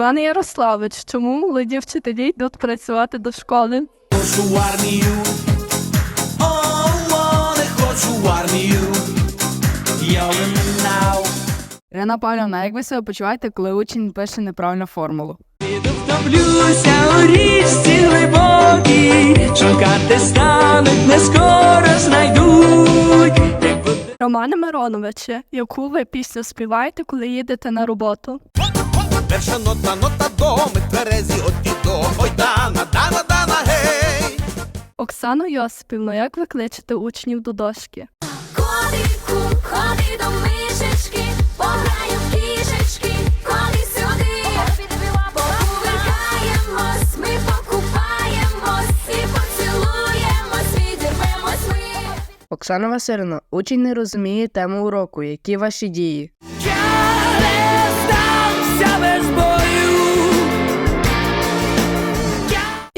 Іван Ярославич, чому молоді вчителі йдуть працювати до школи? хочу в армію. О, о, не хочу в армію. Я now. Ірина Павлівна, як ви себе почуваєте, коли учень пише неправильну формулу? Втоплюся у річці глибокій, шукати стануть, не скоро знайдуть. Романе Мироновиче, яку ви пісню співаєте, коли їдете на роботу? Перша нота, нота до, ми тверезі от і до. Ой, дана, дана, дана, гей. Оксано Йосипівно, як ви кличете учнів до дошки? Котику, ходи до мишечки, пограю в кішечки, ходи сюди, ми покупаємось і поцілуємось, відірвемось ми. Оксана Васильівна, учень не розуміє тему уроку. Які ваші дії? я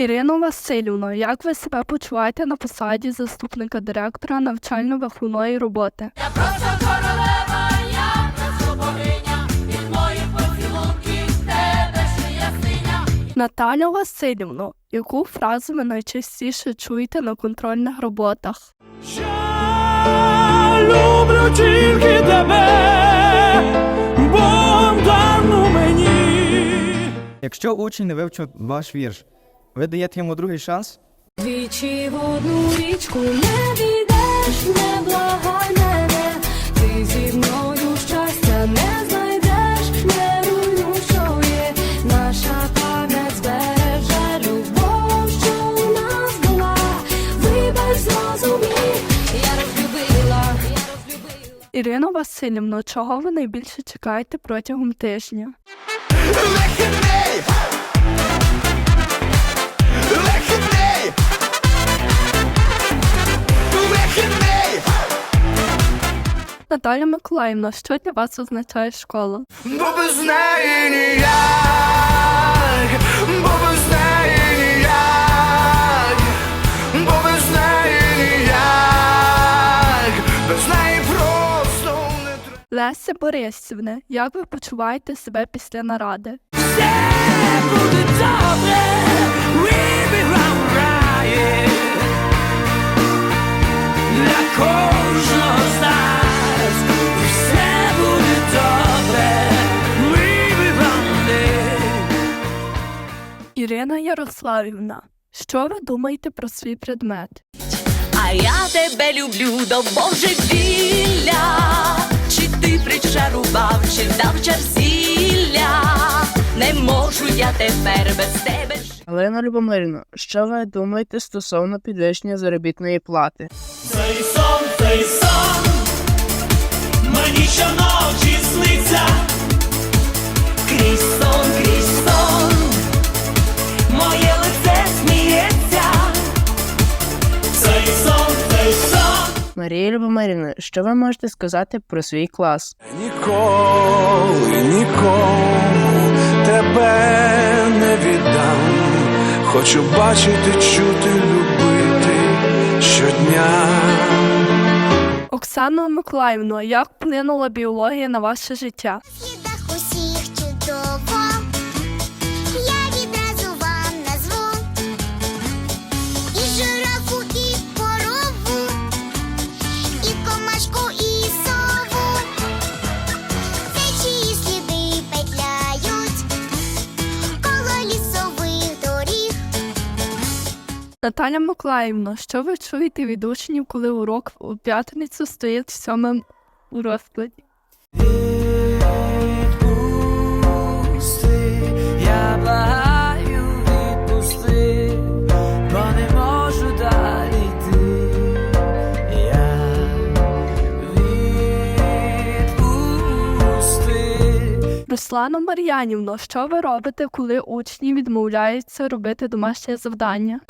Ірино Васильівно, як ви себе почуваєте на посаді заступника директора навчально-виховної роботи? Я просто королева, я просто богиня, від моїх поцілунків тебе ще ясиня. Наталя Васильівно, яку фразу ви найчастіше чуєте на контрольних роботах? Я люблю тільки тебе, Якщо учень не вивчив ваш вірш, ви даєте йому другий шанс? Двічі в одну річку не війдеш, не благай мене, ти зі мною щастя не знайдеш, не руйнуй, що є, наша пам'ять збереже любов, що у нас була, вибач зрозумій, я розлюбила, я розлюбила. Ірино Васильівно, чого ви найбільше чекаєте протягом тижня? Вихідний! Наталя Миколаївна, що для вас означає школа? Бо без неї ніяк, бо без Леся Борисівна, як ви почуваєте себе після наради? Все буде добре, be Для кожного з нас все буде добре. Ірина Ярославівна, що ви думаєте про свій предмет? А я тебе люблю до божевілля, ти причарував, чи дав чар зілля, не можу я тепер без тебе. Галина Любомирівна, що ви думаєте стосовно підвищення заробітної плати? Цей сон, цей сон, мені щоночі Марія Любомаріна, що ви можете сказати про свій клас? Ніколи нікому тебе не віддам. Хочу бачити, чути, любити щодня. Оксана Миколаївна, як вплинула біологія на ваше життя? Наталя Миколаївна, що ви чуєте від учнів, коли урок у п'ятницю стоїть в сьомим у розкладі? Відпусти, я благаю, відпусти, бо не можу далі йти. Я відпусти. Руслано Мар'янівно, що ви робите, коли учні відмовляються робити домашнє завдання?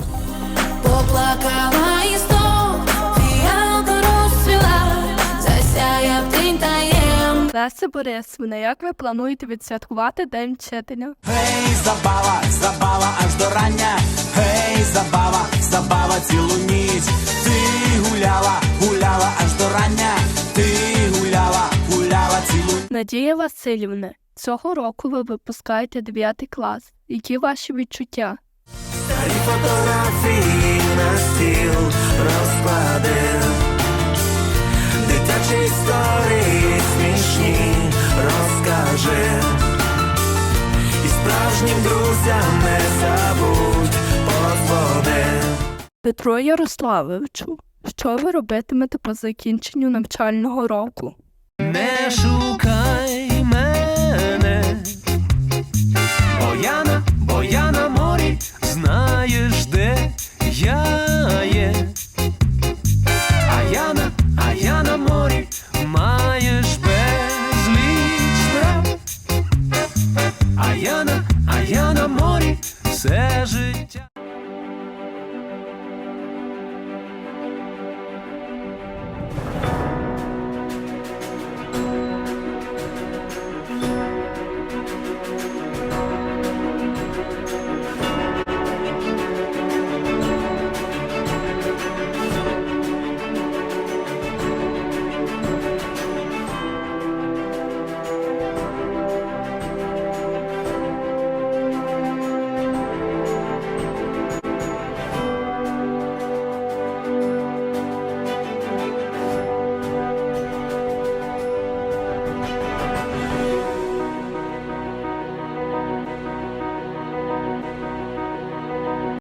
Поплакала і знов, фіалка розцвіла, засяяв день таєм. Леся Борисівна, як ви плануєте відсвяткувати День вчителя? Гей, забава, забава аж до рання. Гей, забава, забава цілу ніч. Ти гуляла, гуляла аж до рання. Ти гуляла, гуляла цілу На Надія Васильівна, цього року ви випускаєте 9 клас. Які ваші відчуття? Старі фотографії на стіл розклади, дитячі історії смішні розкажи, і справжнім друзям не забудь подзвони. Петро Ярославовичу, що ви робитимете по закінченню навчального року? Не шукай я на морі, все життя.